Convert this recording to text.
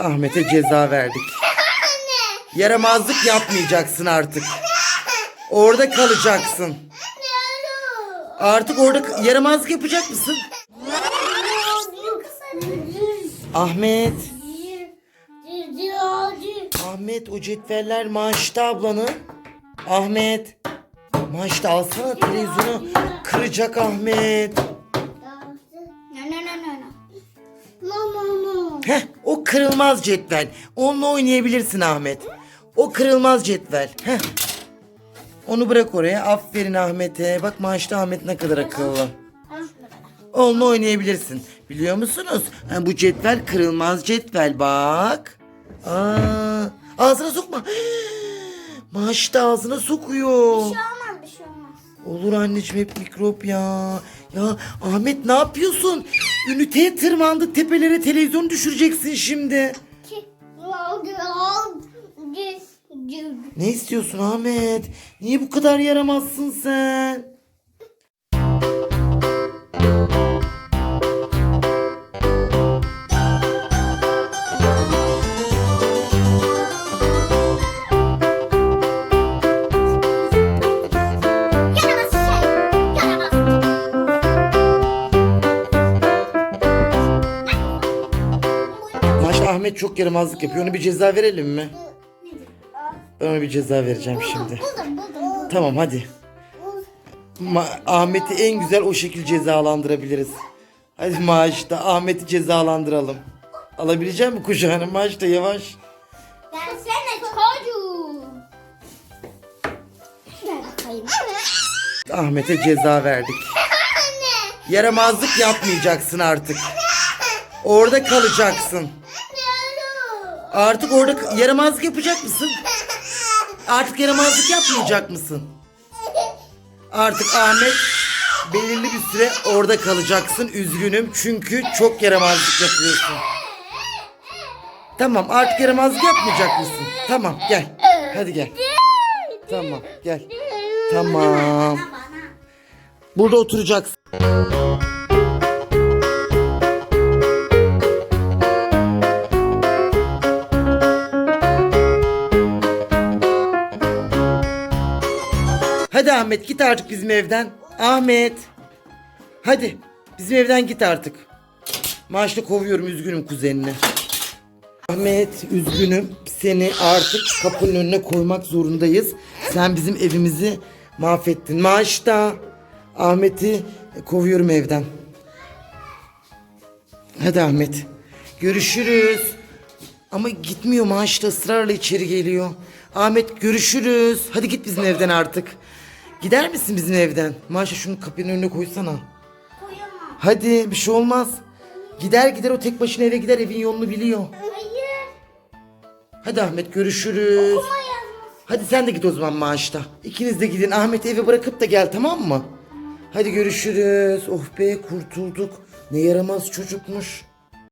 Ahmet'e ceza verdik. Yaramazlık yapmayacaksın artık. Orada kalacaksın. Artık orada yaramazlık yapacak mısın? Ahmet. Ahmet o cetveller maaşta ablanın. Ahmet. Maaşta alsana televizyonu. Kıracak Ahmet. Heh kırılmaz cetvel. Onunla oynayabilirsin Ahmet. O kırılmaz cetvel. Heh. Onu bırak oraya. Aferin Ahmet'e. Bak maaşta Ahmet ne kadar akıllı. Onunla oynayabilirsin. Biliyor musunuz? Ha, bu cetvel kırılmaz cetvel bak. Aa, ağzına sokma. Maaşı da ağzına sokuyor. Olur anneciğim hep mikrop ya. Ya Ahmet ne yapıyorsun? Üniteye tırmandı tepelere televizyon düşüreceksin şimdi. Ne istiyorsun Ahmet? Niye bu kadar yaramazsın sen? Ahmet çok yaramazlık yapıyor. Ona bir ceza verelim mi? Ben ona bir ceza vereceğim şimdi. Tamam hadi. Ma- Ahmet'i en güzel o şekil cezalandırabiliriz. Hadi maaşta Ahmet'i cezalandıralım. Alabilecek mi kucağına maaşta yavaş. Gelsene çocuğum. Gel bakayım. Ahmet'e ceza verdik. Yaramazlık yapmayacaksın artık. Orada kalacaksın. Artık orada yaramazlık yapacak mısın? Artık yaramazlık yapmayacak mısın? Artık Ahmet belirli bir süre orada kalacaksın. Üzgünüm çünkü çok yaramazlık yapıyorsun. Tamam artık yaramazlık yapmayacak mısın? Tamam gel. Hadi gel. Tamam gel. Tamam. Burada oturacaksın. Hadi Ahmet git artık bizim evden. Ahmet. Hadi bizim evden git artık. Maaşla kovuyorum üzgünüm kuzenini. Ahmet üzgünüm. Seni artık kapının önüne koymak zorundayız. Sen bizim evimizi mahvettin. Maaşta Ahmet'i kovuyorum evden. Hadi Ahmet. Görüşürüz. Ama gitmiyor maaşta ısrarla içeri geliyor. Ahmet görüşürüz. Hadi git bizim evden artık. Gider misin bizim evden? Maaşa şunu kapının önüne koysana. Koyamam. Hadi bir şey olmaz. Gider gider o tek başına eve gider evin yolunu biliyor. Hayır. Hadi Ahmet görüşürüz. Yazmaz. Hadi sen de git o zaman maaşta. İkiniz de gidin Ahmet'i eve bırakıp da gel tamam mı? Hadi görüşürüz. Oh be kurtulduk. Ne yaramaz çocukmuş.